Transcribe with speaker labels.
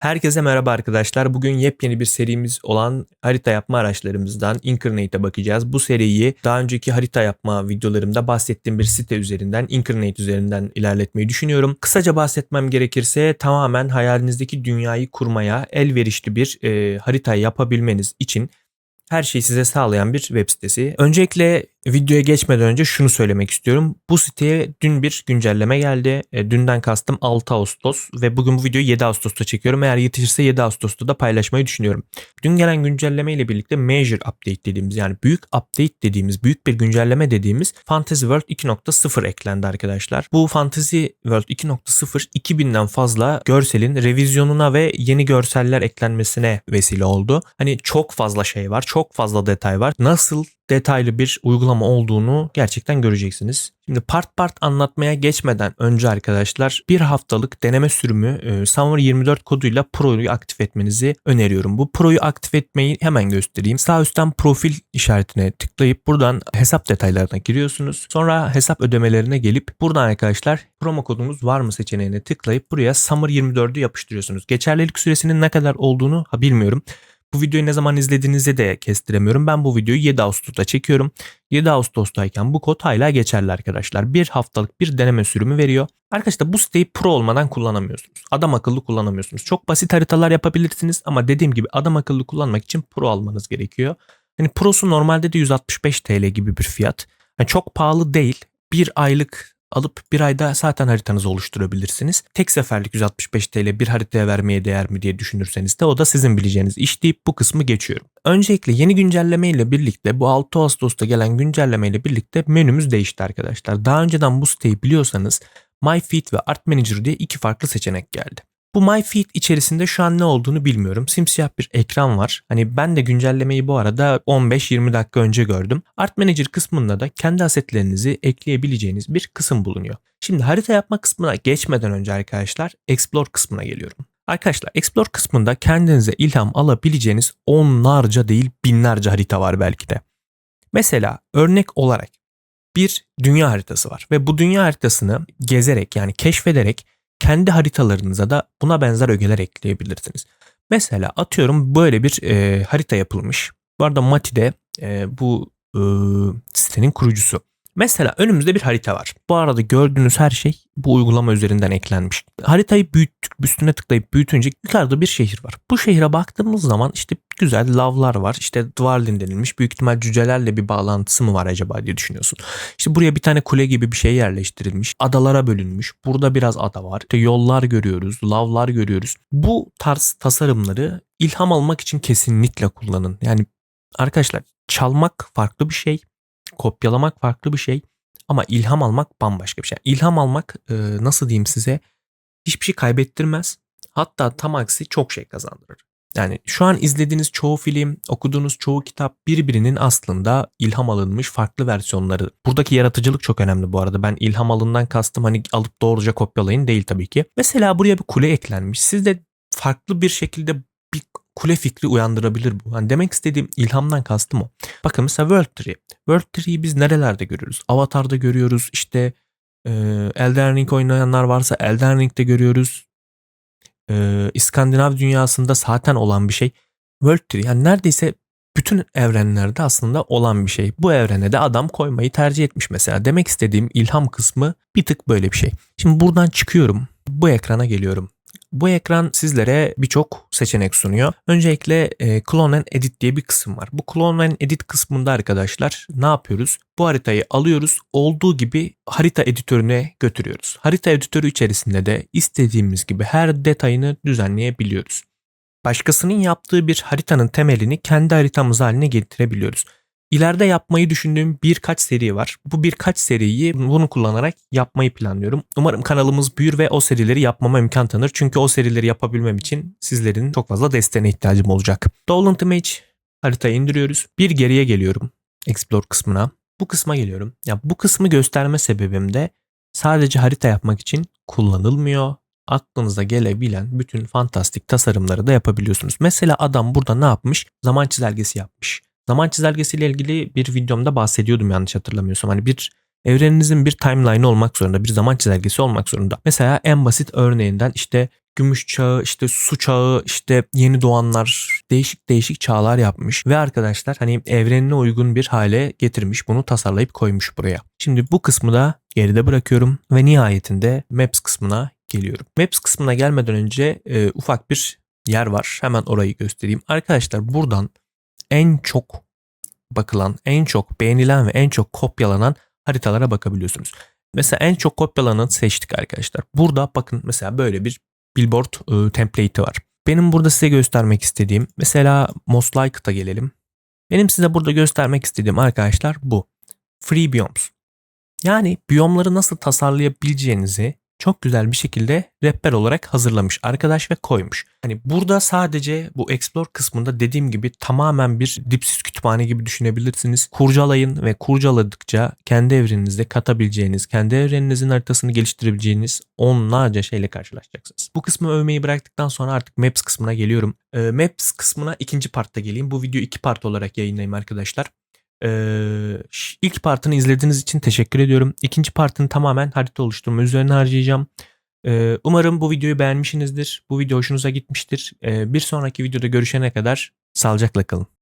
Speaker 1: Herkese merhaba arkadaşlar. Bugün yepyeni bir serimiz olan harita yapma araçlarımızdan Incarnate'e bakacağız. Bu seriyi daha önceki harita yapma videolarımda bahsettiğim bir site üzerinden, Incarnate üzerinden ilerletmeyi düşünüyorum. Kısaca bahsetmem gerekirse tamamen hayalinizdeki dünyayı kurmaya elverişli bir e, harita yapabilmeniz için her şeyi size sağlayan bir web sitesi. Öncelikle videoya geçmeden önce şunu söylemek istiyorum. Bu siteye dün bir güncelleme geldi. E, dünden kastım 6 Ağustos ve bugün bu videoyu 7 Ağustos'ta çekiyorum. Eğer yetişirse 7 Ağustos'ta da paylaşmayı düşünüyorum. Dün gelen güncelleme ile birlikte Major Update dediğimiz yani büyük update dediğimiz, büyük bir güncelleme dediğimiz Fantasy World 2.0 eklendi arkadaşlar. Bu Fantasy World 2.0 2000'den fazla görselin revizyonuna ve yeni görseller eklenmesine vesile oldu. Hani çok fazla şey var, çok fazla detay var. Nasıl detaylı bir uygulama olduğunu gerçekten göreceksiniz. Şimdi part part anlatmaya geçmeden önce arkadaşlar bir haftalık deneme sürümü e, Summer 24 koduyla Pro'yu aktif etmenizi öneriyorum. Bu Pro'yu aktif etmeyi hemen göstereyim. Sağ üstten profil işaretine tıklayıp buradan hesap detaylarına giriyorsunuz. Sonra hesap ödemelerine gelip buradan arkadaşlar promo kodumuz var mı seçeneğine tıklayıp buraya Summer 24'ü yapıştırıyorsunuz. Geçerlilik süresinin ne kadar olduğunu bilmiyorum. Bu videoyu ne zaman izlediğinizi de kestiremiyorum. Ben bu videoyu 7 Ağustos'ta çekiyorum. 7 Ağustos'tayken bu kod hala geçerli arkadaşlar. Bir haftalık bir deneme sürümü veriyor. Arkadaşlar bu siteyi pro olmadan kullanamıyorsunuz. Adam akıllı kullanamıyorsunuz. Çok basit haritalar yapabilirsiniz ama dediğim gibi adam akıllı kullanmak için pro almanız gerekiyor. Hani prosu normalde de 165 TL gibi bir fiyat. Yani çok pahalı değil. Bir aylık alıp bir ayda zaten haritanızı oluşturabilirsiniz. Tek seferlik 165 TL bir haritaya vermeye değer mi diye düşünürseniz de o da sizin bileceğiniz iş deyip bu kısmı geçiyorum. Öncelikle yeni güncelleme ile birlikte bu 6 Ağustos'ta gelen güncelleme ile birlikte menümüz değişti arkadaşlar. Daha önceden bu siteyi biliyorsanız My Feed ve Art Manager diye iki farklı seçenek geldi. Bu My içerisinde şu an ne olduğunu bilmiyorum. Simsiyah bir ekran var. Hani ben de güncellemeyi bu arada 15-20 dakika önce gördüm. Art Manager kısmında da kendi asetlerinizi ekleyebileceğiniz bir kısım bulunuyor. Şimdi harita yapma kısmına geçmeden önce arkadaşlar Explore kısmına geliyorum. Arkadaşlar Explore kısmında kendinize ilham alabileceğiniz onlarca değil binlerce harita var belki de. Mesela örnek olarak bir dünya haritası var ve bu dünya haritasını gezerek yani keşfederek kendi haritalarınıza da buna benzer ögeler ekleyebilirsiniz. Mesela atıyorum böyle bir e, harita yapılmış. Bu arada Mati de e, bu e, sitenin kurucusu. Mesela önümüzde bir harita var. Bu arada gördüğünüz her şey bu uygulama üzerinden eklenmiş. Haritayı büyüttük, üstüne tıklayıp büyütünce yukarıda bir şehir var. Bu şehre baktığımız zaman işte güzel lavlar var. İşte Dwarlin denilmiş. Büyük ihtimal cücelerle bir bağlantısı mı var acaba diye düşünüyorsun. İşte buraya bir tane kule gibi bir şey yerleştirilmiş. Adalara bölünmüş. Burada biraz ada var. İşte yollar görüyoruz, lavlar görüyoruz. Bu tarz tasarımları ilham almak için kesinlikle kullanın. Yani arkadaşlar çalmak farklı bir şey kopyalamak farklı bir şey ama ilham almak bambaşka bir şey. İlham almak e, nasıl diyeyim size hiçbir şey kaybettirmez. Hatta tam aksi çok şey kazandırır. Yani şu an izlediğiniz çoğu film, okuduğunuz çoğu kitap birbirinin aslında ilham alınmış farklı versiyonları. Buradaki yaratıcılık çok önemli bu arada. Ben ilham alından kastım hani alıp doğruca kopyalayın değil tabii ki. Mesela buraya bir kule eklenmiş. Siz de farklı bir şekilde bir kule fikri uyandırabilir bu. Yani demek istediğim ilhamdan kastım o. Bakın mesela World Tree. World Tree'yi biz nerelerde görüyoruz? Avatar'da görüyoruz. İşte e, Elden Ring oynayanlar varsa Elden Ring'de görüyoruz. E, İskandinav dünyasında zaten olan bir şey. World Tree yani neredeyse bütün evrenlerde aslında olan bir şey. Bu evrene de adam koymayı tercih etmiş mesela. Demek istediğim ilham kısmı bir tık böyle bir şey. Şimdi buradan çıkıyorum. Bu ekrana geliyorum. Bu ekran sizlere birçok seçenek sunuyor. Öncelikle e, Clone and Edit diye bir kısım var. Bu Clone and Edit kısmında arkadaşlar ne yapıyoruz? Bu haritayı alıyoruz, olduğu gibi harita editörüne götürüyoruz. Harita editörü içerisinde de istediğimiz gibi her detayını düzenleyebiliyoruz. Başkasının yaptığı bir haritanın temelini kendi haritamız haline getirebiliyoruz. İleride yapmayı düşündüğüm birkaç seri var. Bu birkaç seriyi bunu kullanarak yapmayı planlıyorum. Umarım kanalımız büyür ve o serileri yapmama imkan tanır. Çünkü o serileri yapabilmem için sizlerin çok fazla desteğine ihtiyacım olacak. Dolant Image haritayı indiriyoruz. Bir geriye geliyorum. Explore kısmına. Bu kısma geliyorum. Ya bu kısmı gösterme sebebim de sadece harita yapmak için kullanılmıyor. Aklınıza gelebilen bütün fantastik tasarımları da yapabiliyorsunuz. Mesela adam burada ne yapmış? Zaman çizelgesi yapmış. Zaman çizelgesiyle ilgili bir videomda bahsediyordum yanlış hatırlamıyorsam. Hani bir evreninizin bir timeline olmak zorunda, bir zaman çizelgesi olmak zorunda. Mesela en basit örneğinden işte gümüş çağı, işte su çağı, işte yeni doğanlar, değişik değişik çağlar yapmış. Ve arkadaşlar hani evrenine uygun bir hale getirmiş. Bunu tasarlayıp koymuş buraya. Şimdi bu kısmı da geride bırakıyorum ve nihayetinde Maps kısmına geliyorum. Maps kısmına gelmeden önce e, ufak bir yer var. Hemen orayı göstereyim. Arkadaşlar buradan en çok bakılan, en çok beğenilen ve en çok kopyalanan haritalara bakabiliyorsunuz. Mesela en çok kopyalananı seçtik arkadaşlar. Burada bakın mesela böyle bir billboard e, template'i var. Benim burada size göstermek istediğim mesela Most Likeed'a gelelim. Benim size burada göstermek istediğim arkadaşlar bu. Free Biomes. Yani biyomları nasıl tasarlayabileceğinizi çok güzel bir şekilde rehber olarak hazırlamış arkadaş ve koymuş. Hani burada sadece bu explore kısmında dediğim gibi tamamen bir dipsiz kütüphane gibi düşünebilirsiniz. Kurcalayın ve kurcaladıkça kendi evreninizde katabileceğiniz, kendi evreninizin haritasını geliştirebileceğiniz onlarca şeyle karşılaşacaksınız. Bu kısmı övmeyi bıraktıktan sonra artık Maps kısmına geliyorum. Ee, Maps kısmına ikinci partta geleyim. Bu videoyu iki part olarak yayınlayayım arkadaşlar. Ee, ilk partını izlediğiniz için teşekkür ediyorum. İkinci partını tamamen harita oluşturma üzerine harcayacağım. Ee, umarım bu videoyu beğenmişsinizdir. Bu video hoşunuza gitmiştir. Ee, bir sonraki videoda görüşene kadar sağlıcakla kalın.